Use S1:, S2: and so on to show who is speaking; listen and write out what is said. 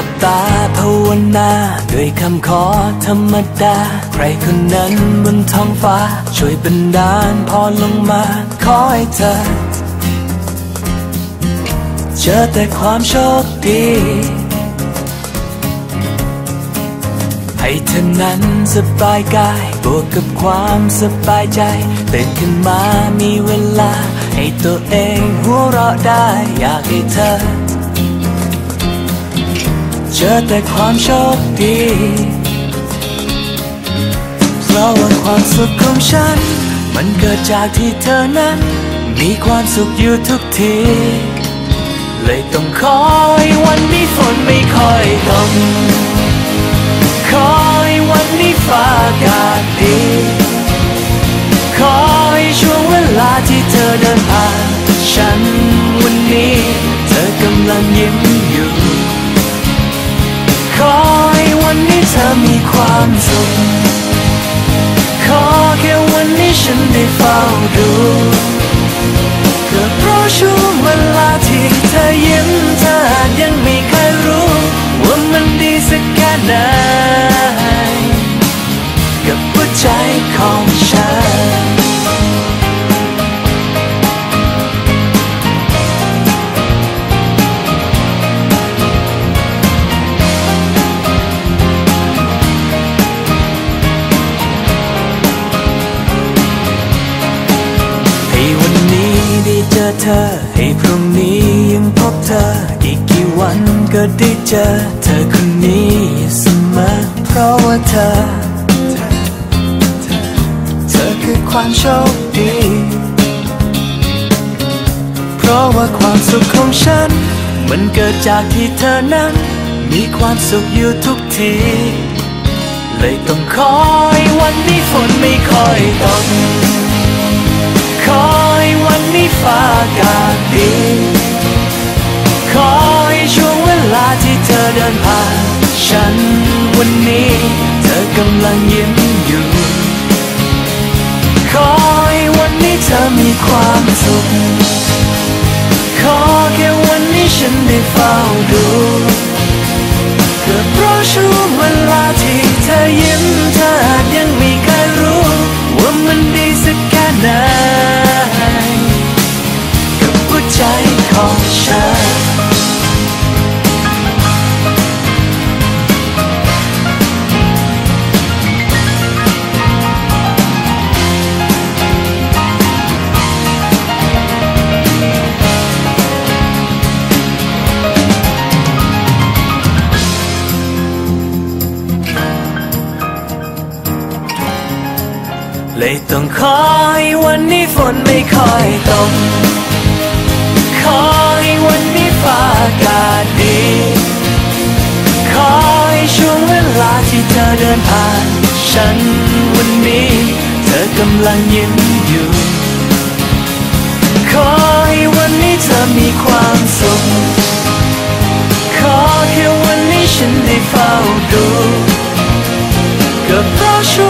S1: ลับตาภาวนาด้วยคำขอธรรมดา ใครคนนั้นบนท้องฟ้า ช่วยบันดาลพรลงมา ขอให้เธอ เจอแต่ความโชคดี ให้เธอนั้นสบายกาย บวกกับความสบายใจตื่นขึ้นมามีเวลา ให้ตัวเองหัวเราะได้อยากให้เธอ จอแต่ความโชคดี เพราะว่าความสุขของฉัน มันเกิดจากที่เธอนั้น มีความสุขอยู่ทุกที เลยต้องคอยวันนี้ฝนไม่ค่อยตกคอยวันนี้ฟ้าอากาศดี คอยช่วงเวลาที่เธอเดินผ่าน ฉันวันนี้ เธอกำลังยิ้ม ขอให้วันนี้เธอมีความสุข ขอแค่วันนี้ฉันได้เฝ้าดู เธอ ให้พรุ่งนี้ยังพบเธอ อีกกี่วันก็ได้เจอ เธอคนนี้เสมอเพราะว่าเธอ เธอคือความโชคดี เพราะว่าความสุขของฉัน มันเกิดจากที่เธอนั้น มีความสุขอยู่ทุกทีเลยต้องคอยวันนี้ฝนไม่ค่อยตก ฉันวันนี้ เธอกำลังยิ้มอยู่คอยวันนี้เธอมีความสุข ขอแค่วันนี้ฉันได้เฝ้าดูเก็เพราะช่วงเวลาที่เธอยิ้มเธออาจยังไม่เคยรู้ ว่ามันดีสักแค่ไหนกับหัวใจของฉัน เลยต้องคอยวันนี้ฝนไม่ค่อยตกคอยวันนี้ฟ้าอากาศดี คอยช่วงเวลาที่เธอเดินผ่าน ฉันวันนี้ เธอกำลังยิ้มอยู่ คอยวันนี้เธอมีความสุข ขอแค่วันนี้ฉันได้เฝ้าดู ก็เพราะช่ว